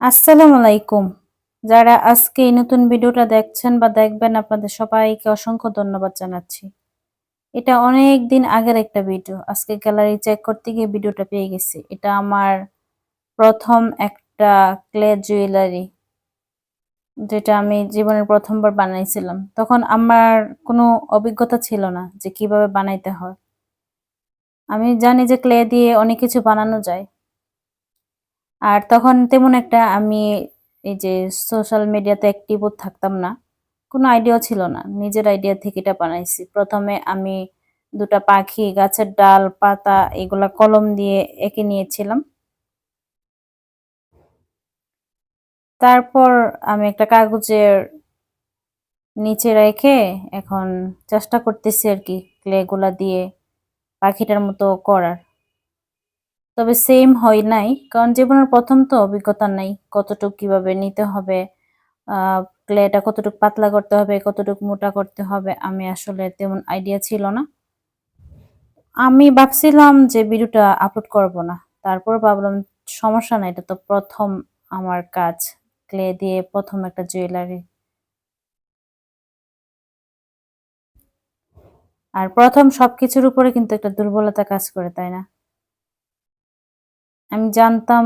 আসসালামু আলাইকুম। যারা আজকে এই নতুন ভিডিওটা দেখছেন বা দেখবেন, আপনাদের সবাইকে অসংখ্য ধন্যবাদ জানাচ্ছি। এটা অনেক দিন আগের একটা ভিডিও। আজকে গ্যালারি চেক করতে গিয়ে ভিডিওটা পেয়ে গেছি। এটা আমার প্রথম একটা ক্লে জুয়েলারি যেটা আমি জীবনের প্রথমবার বানাইছিলাম। তখন আমার কোনো অভিজ্ঞতা ছিল না যে কীভাবে বানাইতে হয়। আমি জানি যে ক্লে দিয়ে অনেক কিছু বানানো যায়। আর তখন তেমন একটা আমি এই যে সোশ্যাল মিডিয়াতে অ্যাক্টিভও থাকতাম না। কোনো আইডিয়াও ছিল না। নিজের আইডিয়া থেকে এটা বানাইছি। প্রথমে আমি দুটা পাখি, গাছের ডাল, পাতা এগুলা কলম দিয়ে এঁকে নিয়েছিলাম। তারপর আমি একটা কাগজের নিচে রেখে এখন চেষ্টা করতেছি আর কি ক্লেগুলা দিয়ে পাখিটার মতো করার। তবে সেম হয় নাই, কারণ জীবনের প্রথম তো অভিজ্ঞতা নাই কতটুকু কীভাবে নিতে হবে ক্লেটা কতটুক পাতলা করতে হবে, কতটুক মোটা করতে হবে, আমি আসলে তেমন আইডিয়া ছিল না। আমি ভাবছিলাম যে ভিডিওটা আপলোড করব না, তারপর ভাবলাম সমস্যা নাই, এটা তো প্রথম আমার কাজ ক্লে দিয়ে প্রথম একটা জুয়েলারি আর প্রথম সবকিছুর উপরে কিন্তু একটা দুর্বলতা কাজ করে, তাই না? আমি জানতাম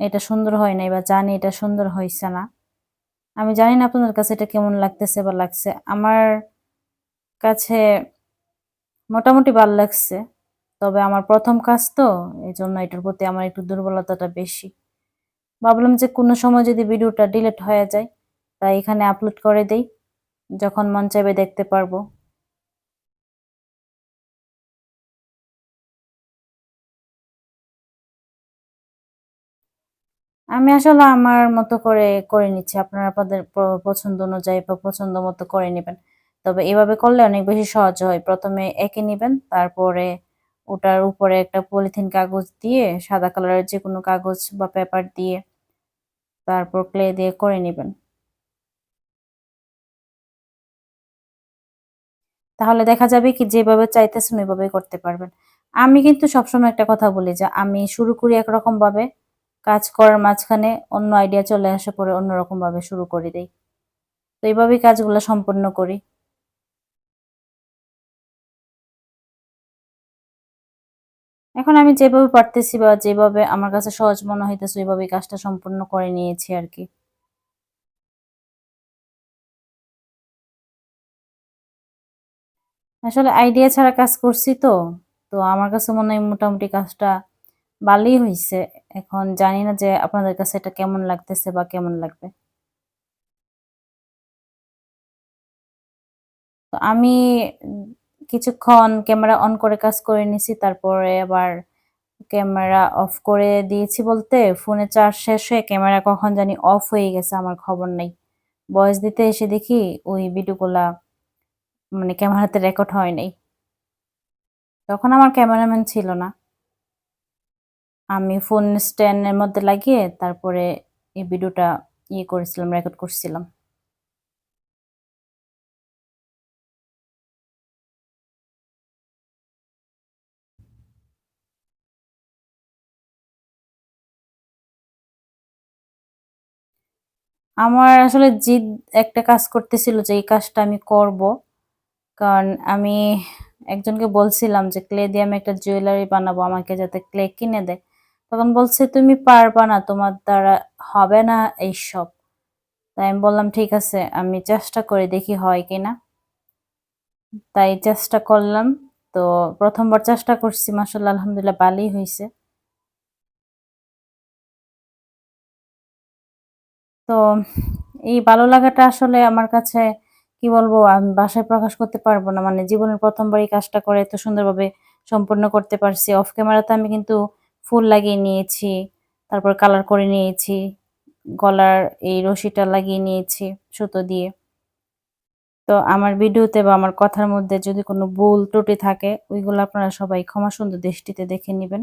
এটা সুন্দর হয় নাই বা জানি এটা সুন্দর হয়েছে না। আমি জানি না আপনাদের কাছে এটা কেমন লাগতেছে বা লাগছে। আমার কাছে মোটামুটি ভালো লাগছে, তবে আমার প্রথম কাজ তো এই জন্য এটার প্রতি আমার একটু দুর্বলতাটা বেশি। ভাবলাম যে কোনো সময় যদি ভিডিওটা ডিলিট হয়ে যায়, তাই এখানে আপলোড করে দেই, যখন মন চাইবে দেখতে পারব। আমি আসলে আমার মতো করে করে নিচ্ছি। আপনারা আপনাদের পছন্দ অনুযায়ী বা পছন্দ মতো করে নেবেন। তবে এভাবে করলে অনেক বেশি সহজ হয়। প্রথমে এঁকে নেবেন, তারপরে ওটার উপরে একটা পলিথিন কাগজ দিয়ে, সাদা কালারের যে কোনো কাগজ বা পেপার দিয়ে তারপর ক্লে দিয়ে করে নেবেন। তাহলে দেখা যাবে কি যেভাবে চাইতেছেন ওইভাবে করতে পারবেন। আমি কিন্তু সবসময় একটা কথা বলি যে, আমি শুরু করি একরকম ভাবে কাজ করার মাঝখানে অন্য আইডিয়া চলে আসে, পরে অন্যরকম ভাবে শুরু করে দেই। তো এইভাবেই কাজগুলো সম্পন্ন করি। এখন আমি যেভাবে পারতেছি বা যেভাবে আমার কাছে সহজ মনে হইতেছে ওইভাবে কাজটা সম্পূর্ণ করে নিয়েছি আর কি। আসলে আইডিয়া ছাড়া কাজ করছি তো তো আমার কাছে মনে হয় মোটামুটি কাজটা ভালোই হয়েছে এখন জানি না যে আপনাদের কাছে এটা কেমন লাগতেছে বা কেমন লাগবে। আমি কিছুক্ষণ ক্যামেরা অন করে কাজ করে নিছি, তারপরে আবার ক্যামেরা অফ করে দিয়েছি বলতে ফোনে চার্জ শেষ হয়ে ক্যামেরা কখন জানি অফ হয়ে গেছে, আমার খবর নেই। ভয়েস দিতে এসে দেখি ওই ভিডিওগুলা মানে ক্যামেরাতে রেকর্ড হয় নাই। তখন আমার ক্যামেরাম্যান ছিল না। আমি ফোন স্ট্যান্ডের মধ্যে লাগিয়ে তারপরে এই ভিডিওটা ইয়ে করেছিলাম রেকর্ড করছিলাম। আমার আসলে জিদ একটা কাজ করতেছিল যে এই কাজটা আমি করব। কারণ আমি একজনকে বলছিলাম যে ক্লে দিয়ে আমি একটা জুয়েলারি বানাবো, আমাকে যাতে ক্লে কিনে দেয়। তখন বলছে, তুমি পারবা না, তোমার দ্বারা হবে না এইসব। তাই আমি বললাম, ঠিক আছে, আমি চেষ্টা করে, দেখি হয় কিনা। তাই চেষ্টা করলাম। তো প্রথমবার চেষ্টা করছি মাসাল্লাহ আলহামদুলিল্লাহ, ভালোই হয়েছে। তো এই ভালো লাগাটা আসলে আমার কাছে, কি বলব, আমি বাসায় প্রকাশ করতে পারব না। মানে জীবনের প্রথমবার এই কাজটা করে এত সুন্দরভাবে সম্পূর্ণ করতে পারছি। অফ ক্যামেরাতে আমি কিন্তু ফুল লাগিয়ে নিয়েছি, তারপর কালার করে নিয়েছি, গলার এই রশিটা লাগিয়ে নিয়েছি সুতো দিয়ে। তো আমার ভিডিওতে বা আমার কথার মধ্যে যদি কোনো ভুল ত্রুটি থাকে, ওইগুলো আপনারা সবাই ক্ষমা সুন্দর দৃষ্টিতে দেখে নেবেন।